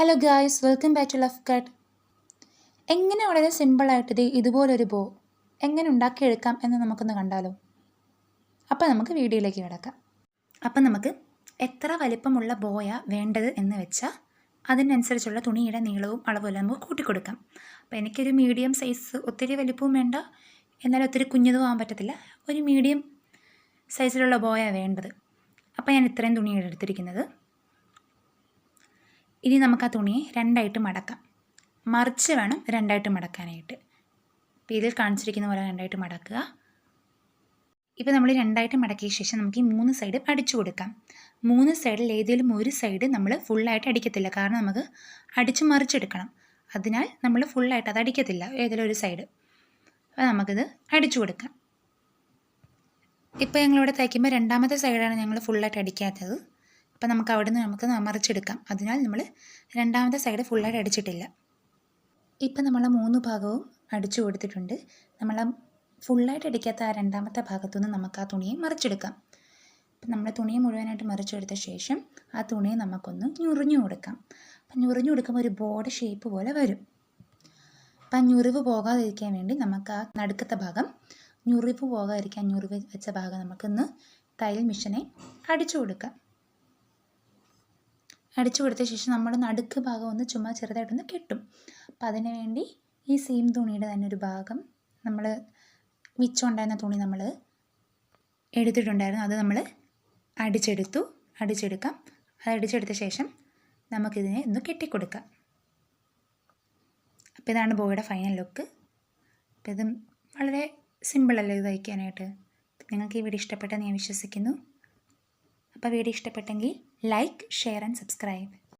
Hello guys welcome back to laugh cut എങ്ങനെ വളരെ സിമ്പിളായിട്ട് ഇത് ഇതുപോലൊരു ബോ എങ്ങനെ ഉണ്ടാക്കിയെടുക്കാം എന്ന് നമുക്കൊന്ന് കണ്ടാലോ? അപ്പോൾ നമുക്ക് വീഡിയോയിലേക്ക് കിടക്കാം. അപ്പം നമുക്ക് എത്ര വലിപ്പമുള്ള ബോയ വേണ്ടത് എന്ന് വെച്ചാൽ അതിനനുസരിച്ചുള്ള തുണിയുടെ നീളവും അളവും നമുക്ക് കൂട്ടിക്കൊടുക്കാം. അപ്പോൾ എനിക്കൊരു മീഡിയം സൈസ് ഒത്തിരി വലിപ്പവും വേണ്ട. എന്നാൽ ഒത്തിരി കുഞ്ഞതും ആകാൻ പറ്റത്തില്ല. ഒരു മീഡിയം സൈസിലുള്ള ബോയ വേണ്ടത്. അപ്പോൾ ഞാൻ ഇത്രയും തുണിയാണ് എടുത്തിരിക്കുന്നത്. ഇനി നമുക്ക് ആ തുണിയെ രണ്ടായിട്ട് മടക്കാം. മറിച്ച് വേണം രണ്ടായിട്ട് മടക്കാനായിട്ട്. അപ്പോൾ ഇതിൽ കാണിച്ചിരിക്കുന്ന പോലെ രണ്ടായിട്ട് മടക്കുക. ഇപ്പോൾ നമ്മൾ രണ്ടായിട്ട് മടക്കിയ ശേഷം നമുക്ക് ഈ മൂന്ന് സൈഡ് അടിച്ചു കൊടുക്കാം. മൂന്ന് സൈഡിൽ ഏതെങ്കിലും ഒരു സൈഡ് നമ്മൾ ഫുള്ളായിട്ട് അടിക്കത്തില്ല. കാരണം നമുക്ക് അടിച്ച് മറിച്ചെടുക്കണം. അതിനാൽ നമ്മൾ ഫുള്ളായിട്ട് അത് അടിക്കത്തില്ല. ഏതെങ്കിലും ഒരു സൈഡ് അപ്പോൾ നമുക്കിത് അടിച്ചു കൊടുക്കാം. ഇപ്പോൾ ഞങ്ങളിവിടെ തയ്ക്കുമ്പോൾ രണ്ടാമത്തെ സൈഡാണ് ഞങ്ങൾ ഫുള്ളായിട്ട് അടിക്കാത്തത്. അപ്പോൾ നമുക്ക് അവിടെ നിന്ന് നമുക്ക് മറിച്ചെടുക്കാം. അതിനാൽ നമ്മൾ രണ്ടാമത്തെ സൈഡ് ഫുള്ളായിട്ട് അടിച്ചിട്ടില്ല. ഇപ്പം നമ്മൾ മൂന്ന് ഭാഗവും അടിച്ചു കൊടുത്തിട്ടുണ്ട്. നമ്മൾ ഫുള്ളായിട്ട് അടിക്കാത്ത ആ രണ്ടാമത്തെ ഭാഗത്തുനിന്ന് നമുക്ക് ആ തുണിയെ മറിച്ചെടുക്കാം. അപ്പം നമ്മൾ തുണിയെ മുഴുവനായിട്ട് മറിച്ചെടുത്ത ശേഷം ആ തുണിയെ നമുക്കൊന്ന് ഞുറിഞ്ഞു കൊടുക്കാം. അപ്പം ഞുറിഞ്ഞു കൊടുക്കുമ്പോൾ ഒരു ബോർഡ് ഷേപ്പ് പോലെ വരും. അപ്പം ഞുറിവ് പോകാതിരിക്കാൻ വേണ്ടി നമുക്ക് ആ നടുക്കത്തെ ഭാഗം ഞുറിവ് പോകാതിരിക്കാൻ ഞുറിവ് വെച്ച ഭാഗം നമുക്കൊന്ന് തയ്യൽ മിഷനെ അടിച്ചു കൊടുക്കാം. അടിച്ചു കൊടുത്ത ശേഷം നമ്മൾ നടുക്ക് ഭാഗം ഒന്ന് ചുമ്മാ ചെറുതായിട്ടൊന്ന് കെട്ടും. അപ്പം അതിന് വേണ്ടി ഈ സെയിം തുണിയുടെ തന്നെ ഒരു ഭാഗം നമ്മൾ മിച്ചമുണ്ടായിരുന്ന തുണി നമ്മൾ എടുത്തിട്ടുണ്ടായിരുന്നു. അത് നമ്മൾ അടിച്ചെടുത്തു. അടിച്ചെടുക്കാം. അത് അടിച്ചെടുത്ത ശേഷം നമുക്കിതിനെ ഒന്ന് കെട്ടിക്കൊടുക്കാം. അപ്പോൾ ഇതാണ് ബോയുടെ ഫൈനൽ ലുക്ക് അപ്പോൾ ഇത് വളരെ സിമ്പിളല്ലേ ഇത് തയ്ക്കാനായിട്ട്? നിങ്ങൾക്ക് ഈ വീഡിയോ ഇഷ്ടപ്പെട്ടെന്ന് ഞാൻ വിശ്വസിക്കുന്നു. അപ്പോൾ വീഡിയോ ഇഷ്ടപ്പെട്ടെങ്കിൽ ലൈക്ക് ഷെയർ ആൻഡ് സബ്സ്ക്രൈബ്.